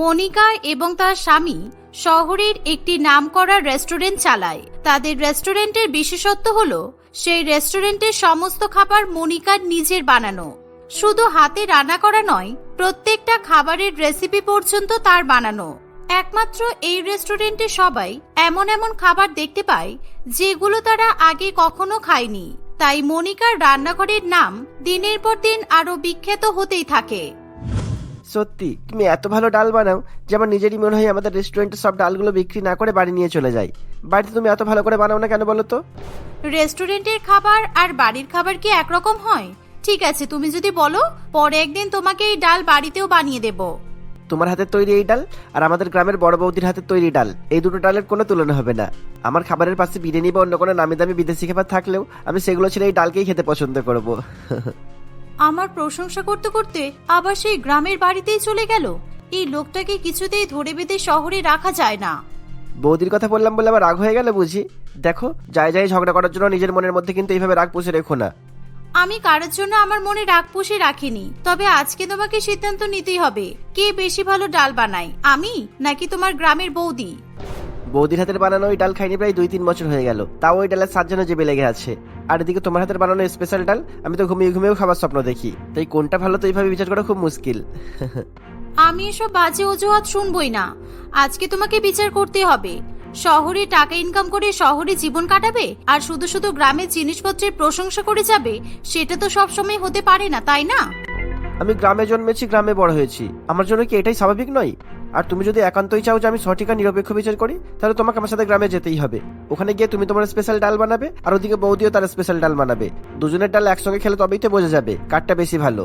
মনিকা এবং তার স্বামী শহরের একটি নামকরা রেস্টুরেন্ট চালায়। তাদের রেস্টুরেন্টের বিশেষত্ব হলো, সেই রেস্টুরেন্টের সমস্ত খাবার মনিকার নিজের বানানো। শুধু হাতে রান্না করা নয়, প্রত্যেকটা খাবারের রেসিপি পর্যন্ত তার বানানো। একমাত্র এই রেস্টুরেন্টে সবাই এমন এমন খাবার দেখতে পায়, যেগুলো তারা আগে কখনো খায়নি। তাই মনিকার রান্নাঘরের নাম দিনের পর দিন আরও বিখ্যাত হতেই থাকে। সত্যি তুমি এত ভালো ডাল বানাও যে আমার নিজেরই মনে হয় আমাদের রেস্টুরেন্টের সব ডালগুলো বিক্রি না করে বাড়ি নিয়ে চলে যাই বাড়িতে তুমি এত ভালো করে বানাও না কেন বলো তো? রেস্টুরেন্টের খাবার আর বাড়ির খাবার কি একরকম হয়? ঠিক আছে তুমি যদি বলো পরে একদিন তোমাকে এই ডাল বাড়িতেও বানিয়ে দেব। তোমার হাতের তৈরি এই ডাল আর আমাদের গ্রামের বড় বৌদির হাতের তৈরি ডাল এই দুটো ডালের কোনো তুলনা হবে না। আমার খাবারের পাশে বিরিয়ানি বা অন্য কোনো নামি দামি বিদেশি খাবার থাকলেও আমি সেগুলো ছেড়ে এই ডালকেই খেতে পছন্দ করব। আমার প্রশংসা করতে করতে আবার সেই গ্রামের বাড়িতেই চলে গেল। এই লোকটাকে কিছুতেই ধরে বেঁধে শহরে রাখা যায় না। বৌদির কথা বললাম বলে আবার রাগ হয়ে গেল বুঝি? দেখো যাই যাই ঝগড়া করার জন্য নিজের মনের মধ্যে কিন্তু এইভাবে রাগ পুষে রেখো না। আমি কারোর জন্য আমার মনে রাগ পুষে রাখিনি তবে আজকে তোমাকে সিদ্ধান্ত নিতেই হবে কে বেশি ভালো ডাল বানায় আমি নাকি তোমার গ্রামের বৌদি? বৌদির হাতের বানানো ওই ডাল খাইনি প্রায় দুই তিন বছর হয়ে গেল। তাও ওই ডালের স্বাদ যেন জেবে লেগে আছে। আর এদিকে তোমার হাতের বানানো স্পেশাল ডাল আমি তো ঘুমিয়ে ঘুমিয়েও খাবার স্বপ্ন দেখি। তাই কোনটা ভালো তো এইভাবে বিচার করা খুব মুশকিল। আমি এসব বাজে অজুহাত শুনবই না। আজকে তোমাকে বিচার করতে হবে। শহরে টাকা ইনকাম করে শহরে জীবন কাটাবে আর শুধু শুধু গ্রামের জিনিসপত্রের প্রশংসা করে যাবে সেটা তো সবসময় হতে পারে না তাই না? আমি গ্রামে জন্মেছি গ্রামে বড় হয়েছি। আমার জন্য কি এটাই স্বাভাবিক নয়? আর তুমি যদি একান্তই চাও যে আমি সঠিক আর নিরপেক্ষ বিচার করি, তাহলে তোমাকে আমার সাথে গ্রামে যেতেই হবে। ওখানে গিয়ে তুমি তোমার স্পেশাল ডাল বানাবে, আর ওদিকে বৌদিও তার স্পেশাল ডাল বানাবে। দুজনের ডাল একসঙ্গে খেলে তবেই তো বোঝা যাবে কারটা বেশি ভালো।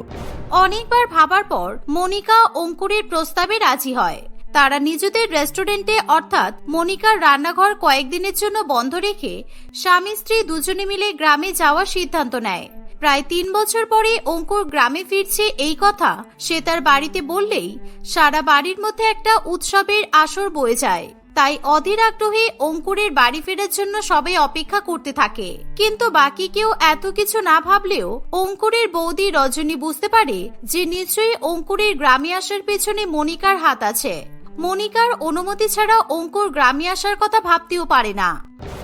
অনেকবার ভাবার পর মনিকা অঙ্কুরের প্রস্তাবে রাজি হয়। তারা নিজেদের রেস্টুরেন্টে অর্থাৎ মনিকার রান্নাঘর কয়েকদিনের জন্য বন্ধ রেখে স্বামী স্ত্রী দুজনে মিলে গ্রামে যাওয়ার সিদ্ধান্ত নেয়। প্রায় তিন বছর পরে অঙ্কুর গ্রামে ফিরছে এই কথা। সে তার বাড়িতে বললেই, সারা বাড়ির মধ্যে একটা উৎসবের আসর বয়ে যায়। তাই অধীর আগ্রহে অঙ্কুরের বাড়ি ফেরার জন্য সবাই অপেক্ষা করতে থাকে। কিন্তু বাকি কেউ এত কিছু না ভাবলেও অঙ্কুরের বৌদি রজনী বুঝতে পারে যে নিশ্চয়ই অঙ্কুরের গ্রামে আসার পেছনে মনিকার হাত আছে। মনিকার অনুমতি ছাড়া অঙ্কুর গ্রামে আসার কথা ভাবতেও পারে না।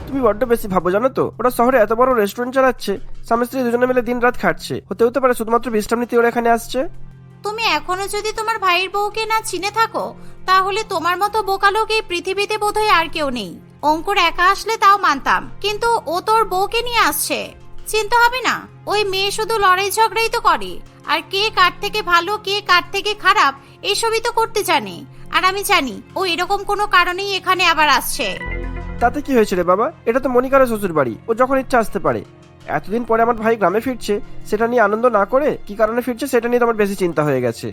তুমি বড্ড বেশি ভাবো, জানো তো? ওরা শহরে এত বড় রেস্টুরেন্ট চালাচ্ছে, স্বামী স্ত্রী দুজনে মিলে দিন রাত খাটছে হতে হতে পারে শুধুমাত্র বিশ্রাম নিতে ওরা এখানে আসছে। তুমি এখনও যদি তোমার ভাইয়ের বউকে না চিনে থাকো, তাহলে তোমার মতো বোকা লোক এই পৃথিবীতে বোধহয় আর কেউ নেই। অঙ্কুর একা আসলে তাও মানতাম, কিন্তু ও তোর বউকে নিয়ে আসছে। চিন্তা হবে না, ওই মেয়ে শুধু লড়াই ঝগড়াই তো করে। আর কে কার থেকে ভালো, কে কার থেকে খারাপ, এসবই তো করতে জানে। আর আমি জানি, ও এরকম কোনো কারণেই এখানে আবার আসছে। তাতে কি হয়েছে রে বাবা? এটা তো মনিকারের শ্বশুর বাড়ি ও যখন ইচ্ছা আসতে পারে। এতদিন পরে আমার ভাই গ্রামে ফিরছে, সেটা নিয়ে আনন্দ না করে কি কারণে ফিরছে, সেটা নিয়ে তোমার বেশি চিন্তা হয়ে গেছে।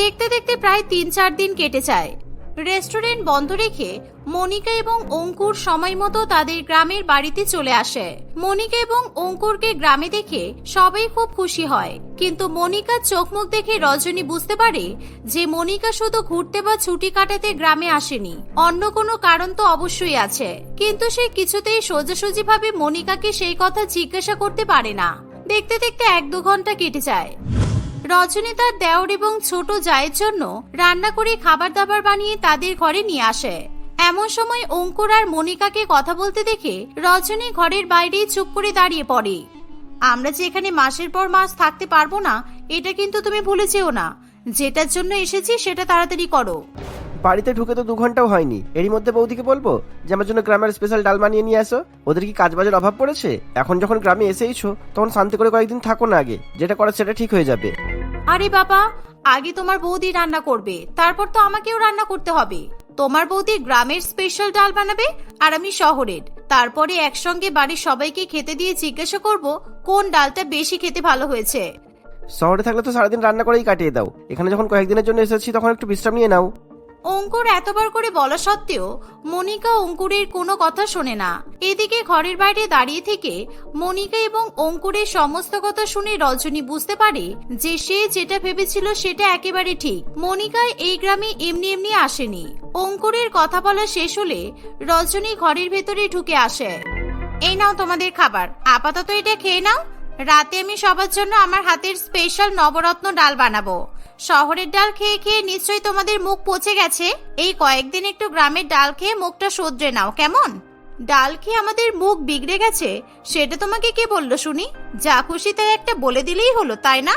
দেখতে দেখতে প্রায় তিন চার দিন কেটে যায়। রেস্টুরেন্ট বন্ধ রেখে মনিকা এবং অঙ্কুর সময় মতো তাদের গ্রামের বাড়িতে চলে আসে। মনিকা এবং অঙ্কুরকে গ্রামে দেখে সবাই খুব খুশি হয়। কিন্তু মনিকার চোখ মুখ দেখে রজনী বুঝতে পারে যে মনিকা শুধু ঘুরতে বা ছুটি কাটাতে গ্রামে আসেনি। অন্য কোনো কারণ তো অবশ্যই আছে। কিন্তু সে কিছুতেই সোজাসুজি ভাবে মনিকাকে সেই কথা জিজ্ঞাসা করতে পারে না। দেখতে দেখতে এক দু ঘণ্টা কেটে যায়। রজনী তার দেওর এবং ছোট জায়ের জন্য রান্না করে খাবার দাবার বানিয়ে তাদের ঘরে নিয়ে আসে। এমন সময় অঙ্কুর আর মনিকাকে কথা বলতে দেখে রজনী ঘরের বাইরে চুপ করে দাঁড়িয়ে পড়ে। আমরা যে এখানে মাসের পর মাস থাকতে পারব না, এটা কিন্তু তুমি ভুলে যেও না। যেটার জন্য এসেছি সেটা তাড়াতাড়ি করো। বাড়িতে ঢুকে তো দু ঘন্টাও হয়নি। এরই মধ্যে বৌদিকে বলব যে আমার জন্য গ্রামের স্পেশাল ডাল বানিয়ে নিয়ে আসো। ওদের কি কাজ বাজের অভাব পড়েছে? এখন যখন গ্রামে এসেইছো তখন শান্তি করে কয়েকদিন থাকো না আগে। যেটা করার সেটা ঠিক হয়ে যাবে। আরে বাবা আগে তোমার বৌদি রান্না করবে। তারপর তো আমাকেও রান্না করতে হবে। তোমার বৌদি গ্রামের স্পেশাল ডাল বানাবে আর আমি শহরের। তারপরে একসঙ্গে বাড়ির সবাইকে খেতে দিয়ে জিজ্ঞাসা করব কোন ডালটা বেশি খেতে ভালো হয়েছে। শহরে থাকলে তো সারাদিন রান্না করেই কাটিয়ে দাও। এখানে যখন কয়েকদিনের জন্য এসেছি তখন একটু বিশ্রাম নিয়ে নাও। অঙ্কুর এতবার করে বলা সত্ত্বেও মনিকা অঙ্কুরের কোনো কথা শোনে না। এদিকে ঘরের বাইরে দাঁড়িয়ে থেকে মনিকা এবং অঙ্কুরের সমস্ত কথা শুনে রজনী বুঝতে পারে যে সে যেটা ভেবেছিল সেটা একেবারে ঠিক। মনিকা এই গ্রামে এমনি এমনি আসেনি। অঙ্কুরের কথা বলা শেষ হলে রজনী ঘরের ভেতরে ঢুকে আসে। এই নাও তোমাদের খাবার। আপাতত এটা খেয়ে নাও। রাতে আমি সবার জন্য আমার হাতের স্পেশাল নবরত্ন ডাল বানাবো। শহরের ডাল খেয়ে খেয়ে নিশ্চয়ই তোমাদের মুখ পচে গেছে? এই কয়েকদিন একটু গ্রামের ডাল খেয়ে মুখটা শুধরে নাও, কেমন? ডাল খেয়ে আমাদের মুখ বিগড়ে গেছে, সেটা তোমাকে কে বলল শুনি? যা খুশি তাই একটা বলে দিলেই হলো, তাই না?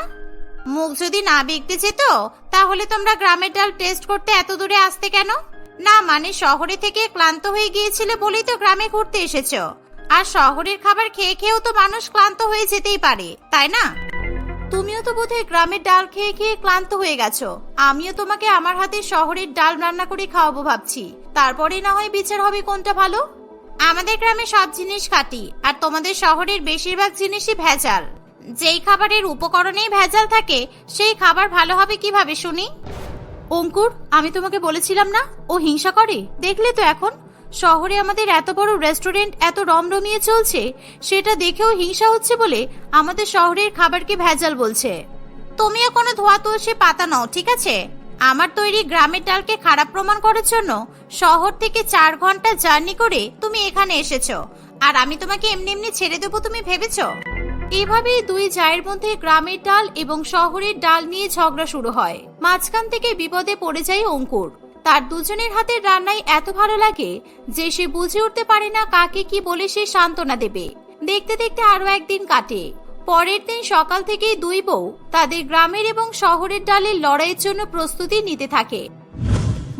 মুখ যদি না বিগড়ে যেত, তাহলে তোমরা গ্রামের ডাল টেস্ট করতে এত দূরে আসতে কেন? না মানে শহরে থেকে ক্লান্ত হয়ে গিয়েছিলে বলেই তো গ্রামে ঘুরতে এসেছ। আর শহরের খাবার খেয়ে খেয়েও তো মানুষ ক্লান্ত হয়ে যেতেই পারে, তাই না? তুমিও তো বোধহয় গ্রামের ডাল খেয়ে খেয়ে ক্লান্ত হয়ে গেছো। আমিও তোমাকে আমার হাতে শহরের ডাল রান্না করে খাওয়াবো ভাবছি। তারপরে না হয় বিচার হবে কোনটা ভালো? আমাদের গ্রামে সব জিনিস খাটি, আর তোমাদের শহরের বেশিরভাগ জিনিসই ভেজাল। যেই খাবারের উপকরণেই ভেজাল থাকে, সেই খাবার ভালো হবে কীভাবে শুনি? অঙ্কুর, আমি তোমাকে বলেছিলাম না, ও হিংসা করে? দেখলে তো এখন। শহরে আমাদের এত বড় রেস্টুরেন্ট এত রমরমিয়ে চলছে, সেটা দেখেও হিংসা হচ্ছে বলে আমাদের শহরের খাবারকে ভেজাল বলছে। তুমিও কোনো ধোয়া তুলসী পাতা নাও, ঠিক আছে? আমার তৈরি গ্রামের ডালকে খারাপ প্রমাণ করার জন্য শহর থেকে চার ঘণ্টা জার্নি করে তুমি এখানে এসেছ। আর আমি তোমাকে এমনি এমনি ছেড়ে দেবো তুমি ভেবেছো? এভাবেই দুই জায়ের মধ্যে গ্রামের ডাল এবং শহরের ডাল নিয়ে ঝগড়া শুরু হয়। মাঝখান থেকে বিপদে পড়ে যায় অঙ্কুর। তার দুজনের হাতের রান্নাই এত ভালো লাগে যে সে বুঝে উঠতে পারে না কাকে কি বলে সে সান্ত্বনা দেবে। দেখতে দেখতে আরও একদিন কাটে। পরের দিন সকাল থেকেই দুই বউ তাদের গ্রামের এবং শহরের ডালের লড়াইয়ের জন্য প্রস্তুতি নিতে থাকে।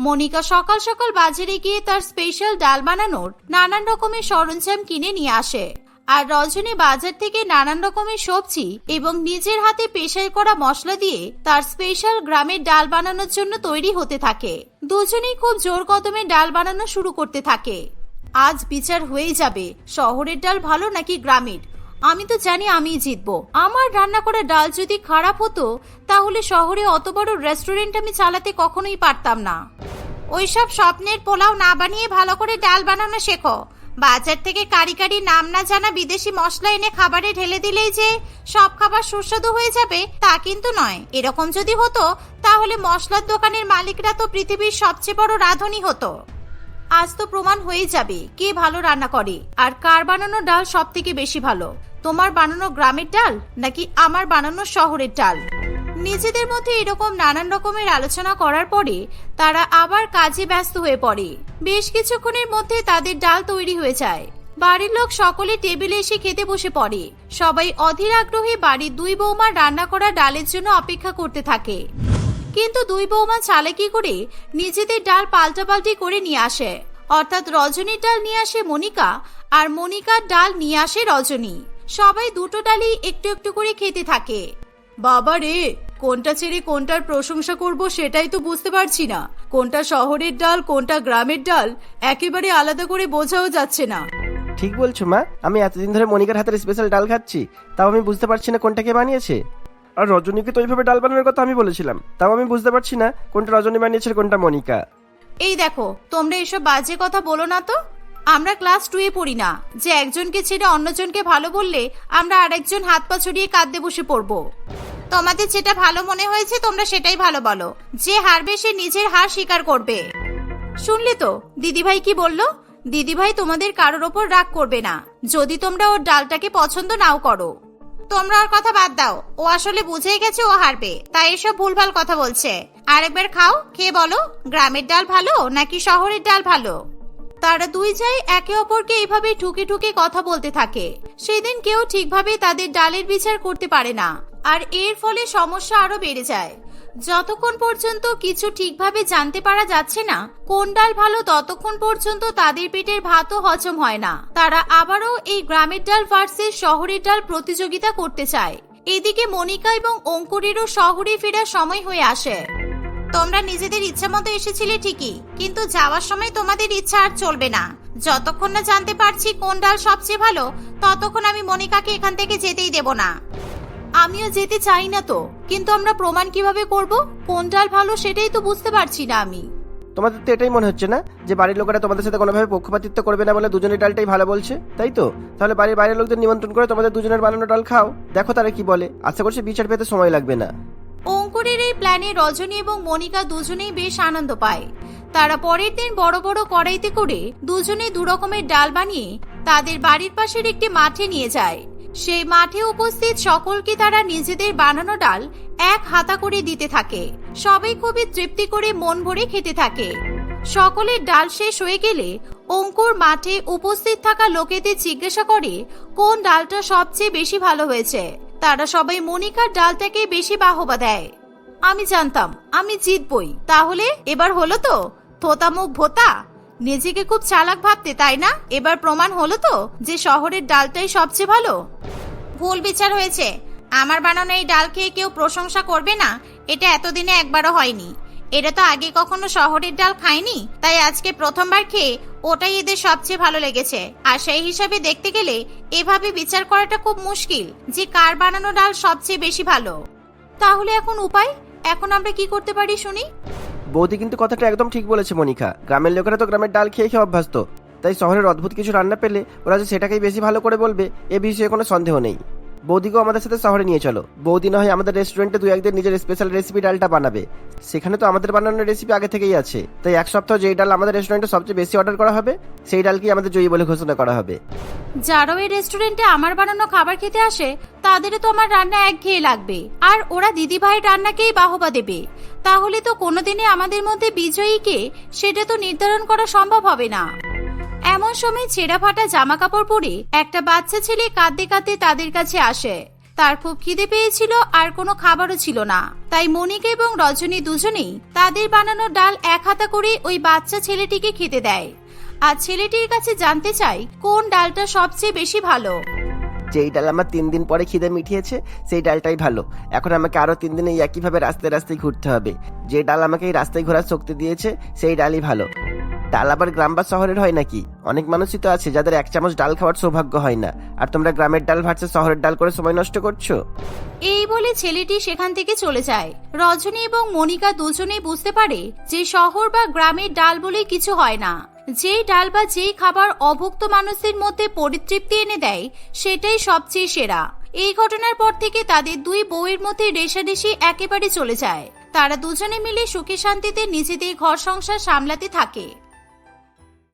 মনিকা সকাল সকাল বাজারে গিয়ে তার স্পেশাল ডাল বানানোর নানান রকমের সরঞ্জাম কিনে নিয়ে আসে। আর রজনী বাজার থেকে নানান রকমের সবজি এবং নিজের হাতে পেশাই করা মশলা দিয়ে তার স্পেশাল গ্রামের ডাল বানানোর জন্য তৈরি হতে থাকে। দুজনেই খুব জোর কদমে ডাল বানানো শুরু করতে থাকে। আজ বিচার হয়ে যাবে, শহরের ডাল ভালো নাকি গ্রামের? আমি তো জানি আমিই জিতবো। আমার রান্না করা ডাল যদি খারাপ হতো, তাহলে শহরে অত বড় রেস্টুরেন্ট আমি চালাতে কখনোই পারতাম না। ওইসব স্বপ্নের পোলাও না বানিয়ে ভালো করে ডাল বানানো শেখো। বাজার থেকে কারি কারি নাম না জানা বিদেশি মশলা এনে খাবারে ঢেলে দিলেই যে সব খাবার সুস্বাদু হয়ে যাবে, তা কিন্তু নয়। এরকম যদি হতো, তাহলে মশলার দোকানের মালিকরা তো পৃথিবীর সবচেয়ে বড় রাঁধুনি হতো। আজ তো প্রমাণ হয়ে যাবে কে ভালো রান্না করে, আর কার বানানো ডাল সব থেকে বেশি ভালো। তোমার বানানো গ্রামের ডাল, নাকি আমার বানানো শহরের ডাল? নিজেদের মধ্যে এরকম নানান রকমের আলোচনা করার পরে তারা আবার কাজে ব্যস্ত হয়ে পড়ে। বেশ কিছুক্ষণের মধ্যে তাদের ডাল তৈরি হয়ে যায়। বাড়ির লোক সকলে টেবিলে এসে খেতে বসে পড়ে। সবাই অধীর আগ্রহে বাড়ির দুই বৌমা রান্না করা ডালের জন্য অপেক্ষা করতে থাকে। কিন্তু দুই বৌমা চালাকি করে? নিজেদের ডাল পাল্টাপাল্টি করে নিয়ে আসে। অর্থাৎ রজনীর ডাল নিয়ে আসে মনিকা আর মনিকার ডাল নিয়ে আসে রজনী। সবাই দুটো ডালই একটু একটু করে খেতে থাকে। বাবা রে কোনটা ছেড়ে কোনটার প্রশংসা করব সেটাই তো বুঝতে পারছি না। কোনটা শহরের ডাল কোনটা গ্রামের ডাল একেবারে আলাদা করে বোঝাও যাচ্ছে না। ঠিক বলছো মা। আমি এতদিন ধরে মনিকার হাতের স্পেশাল ডাল খাচ্ছি তাও আমি বুঝতে পারছি না কোনটা কে বানিয়েছে। আর রজনীকে তো ওইভাবে ডাল বানানোর কথা আমি বলেছিলাম তাও আমি বুঝতে পারছি না কোনটা রজনী বানিয়েছে কোনটা মনিকা এই দেখো তোমরা এসব বাজে কথা বলো না তো। আমরা ক্লাস টুয়ে পড়ি না। যে একজনকে ছেড়ে অন্যজনকে ভালো বললে আমরা আরেকজন হাত পা ছড়িয়ে কাঁদতে বসে পড়ব। তোমাদের যেটা ভালো মনে হয়েছে, তোমরা সেটাই ভালো বলো। যে হারবে, সে নিজের হার স্বীকার করবে। শুনলে তো? দিদিভাই কি বলল? দিদিভাই তোমাদের কারোর ওপর রাগ করবে না। যদি তোমরা ওর ডালটাকে পছন্দ নাও করো। তোমরা ওর কথা বাদ দাও। ও আসলে বুঝেই গেছে ও হারবে। তাই এসব ভুলভাল কথা বলছে। আরেকবার খাও, খেয়ে বলো, গ্রামের ডাল ভালো নাকি শহরের ডাল ভালো? তারা দুই যাই একে অপরকে এইভাবে ঠুকে ঠুকে কথা বলতে থাকে। সেদিন কেউ ঠিকভাবে তাদের ডালের বিচার করতে পারে না। আর এর ফলে সমস্যা আরও বেড়ে যায়। যতক্ষণ পর্যন্ত কিছু ঠিকভাবে জানতে পারা যাচ্ছে না, কোন ডাল ভালো ততক্ষণ পর্যন্ত তাদের পেটের ভাতও হজম হয় না। তারা আবারও এই গ্রামের ডাল ভার্সেস শহরের ডাল প্রতিযোগিতা করতে চায়। এদিকে মনিকা এবং অঙ্কুরেরও শহরে ফেরার সময় হয়ে আসে। তোমরা নিজেদের ইচ্ছা মতো এসেছিলে ঠিকই, কিন্তু যাওয়ার সময় তোমাদের ইচ্ছা আর চলবে না। যতক্ষণ না জানতে পারছি কোন ডাল সবচেয়ে ভালো, ততক্ষণ আমি মনিকাকে এখান থেকে যেতেই দেব না। আমিও যেতে চাই না তো। কিন্তু আমরা প্রমাণ কীভাবে করব? কোন ডাল ভালো সেটাই তো বুঝতে পারছি না আমি। তোমাদের তো এটাই মনে হচ্ছে না? যে বাড়ির লোকেরা তোমাদের সাথে কোনোভাবে পক্ষপাতিত্ব করবে না বলে দুজনের ডালটাই ভালো বলছে? তাই তো? তাহলে বাড়ির বাইরের লোকদের নিমন্ত্রণ করে তোমাদের দুজনের বানানো ডাল খাও। দেখো তারা কি বলে। আশা করছি বিচার পেতে সময় লাগবে না। অঙ্কুরের এই প্ল্যানে রজনী এবং মনিকা দুজনেই বেশ আনন্দ পায়। তারা পরের দিন বড় বড় কড়াইতে করে দুজনে দু রকমের ডাল বানিয়ে তাদের বাড়ির পাশের একটি মাঠে নিয়ে যায়। সেই মাঠে উপস্থিত সকলকে তারা নিজেদের বানানো ডাল এক হাতা করে দিতে থাকে। সবাই খুবই তৃপ্তি করে মন ভরে খেতে থাকে। সকলের ডাল শেষ হয়ে গেলে অঙ্কুর মাঠে উপস্থিত থাকা লোকেদের জিজ্ঞাসা করে, কোন ডালটা সবচেয়ে বেশি ভালো হয়েছে? তারা সবাই মনিকার ডালটাকে বেশি বাহবা দেয়। আমি জানতাম, আমি জিতবই। তাহলে এবার হলো তো? থোতা মুখ ভোতা? নিজেকে খুব চালাক ভাবতে, তাই না? এবার প্রমাণ হলো তো যে শহরের ডালটাই সবচেয়ে ভালো? ভুল বিচার হয়েছে। আমার বানানো এই ডাল খেয়ে কেউ প্রশংসা করবে না? এটা এতদিনে একবারও হয়নি। এটা তো আগে কখনো শহরের ডাল খায়নি। তাই আজকে প্রথমবার খেয়ে ওটাই এদের সবচেয়ে ভালো লেগেছে। আর সেই হিসাবে দেখতে গেলে এভাবে বিচার করাটা খুব মুশকিল যে কার বানানো ডাল সবচেয়ে বেশি ভালো। তাহলে এখন উপায়? এখন আমরা কি করতে পারি শুনি? বৌদি কিন্তু কথাটা একদম ঠিক বলেছে মনিকা। গ্রামের লোকেরা তো গ্রামের ডাল খেয়ে খেয়ে অভ্যস্ত। তাই শহরের অদ্ভুত কিছু রান্না পেলে ওরা যে সেটাকেই বেশি ভালো করে বলবে, এ বিষয়ে কোনো সন্দেহ নেই। বৌদিকেও আমাদের সাথে শহরে নিয়ে চলো। বৌদি না হয় আমাদের রেস্টুরেন্টে দু একদিন নিজের স্পেশাল রেসিপি ডালটা বানাবে। সেখানে তো আমাদের বানানোর রেসিপি আগে থেকেই আছে। তাই এক সপ্তাহ যেই ডাল আমাদের রেস্টুরেন্টে সবচেয়ে বেশি অর্ডার করা হবে, সেই ডালকেই আমাদের জয়ী বলে ঘোষণা করা হবে। যারাও এই রেস্টুরেন্টে আমার বানানো খাবার খেতে আসে, তাদেরও তো আমার রান্না একঘেয়ে লাগবে। আর ওরা দিদি ভাইয়ের রান্নাকেই বাহবা দেবে। তাহলে তো কোনোদিনে আমাদের মধ্যে বিজয়ী কে, সেটা তো নির্ধারণ করা সম্ভব হবে না। এমন সময় ছেঁড়া ফাটা জামা কাপড় পরে একটা বাচ্চা ছেলে কাঁদতে কাঁদতে তাদের কাছে আসে। তার খুব খিদে পেয়েছিল, আর কোনো খাবারও ছিল না। তাই মনিকা এবং রজনী দুজনেই তাদের বানানো ডাল এক হাতা করে ওই বাচ্চা ছেলেটিকে খেতে দেয়। আর ছেলেটির কাছে জানতে চাই কোন ডালটা সবচেয়ে বেশি ভালো। যেই ডাল আমার তিন দিন পরে খিদে মিটিয়েছে, সেই ডালটাই ভালো। এখন আমাকে আরও তিন দিন একইভাবে রাস্তায় রাস্তায় ঘুরতে হবে। যে ডাল আমাকে এই রাস্তায় ঘোরার শক্তি দিয়েছে, সেই ডালই ভালো। ডাল আবার গ্রাম বা শহরের হয় নাকি? অনেক মানুষই তো আছে যাদের এক চামচ ডাল খাওয়ার সৌভাগ্য হয় না। আর তোমরা গ্রামের ডাল ভার্সেস শহরের ডাল করে সময় নষ্ট করছ? এই বলে ছেলেটি সেখান থেকে চলে যায়। রজনী এবং মনিকা দুজনেই বুঝতে পারে যে শহর বা গ্রামের ডাল বলে কিছু হয় না। যেই ডাল বা যেই খাবার অভুক্ত মানুষের মধ্যে পরিতৃপ্তি এনে দেয়, সেটাই সবচেয়ে সেরা। এই ঘটনার পর থেকে তাদের দুই বউয়ের মধ্যে রেশারেশি একেবারে চলে যায়। তারা দুজনে মিলে সুখে শান্তিতে নিজেদের ঘর সংসার সামলাতে থাকে।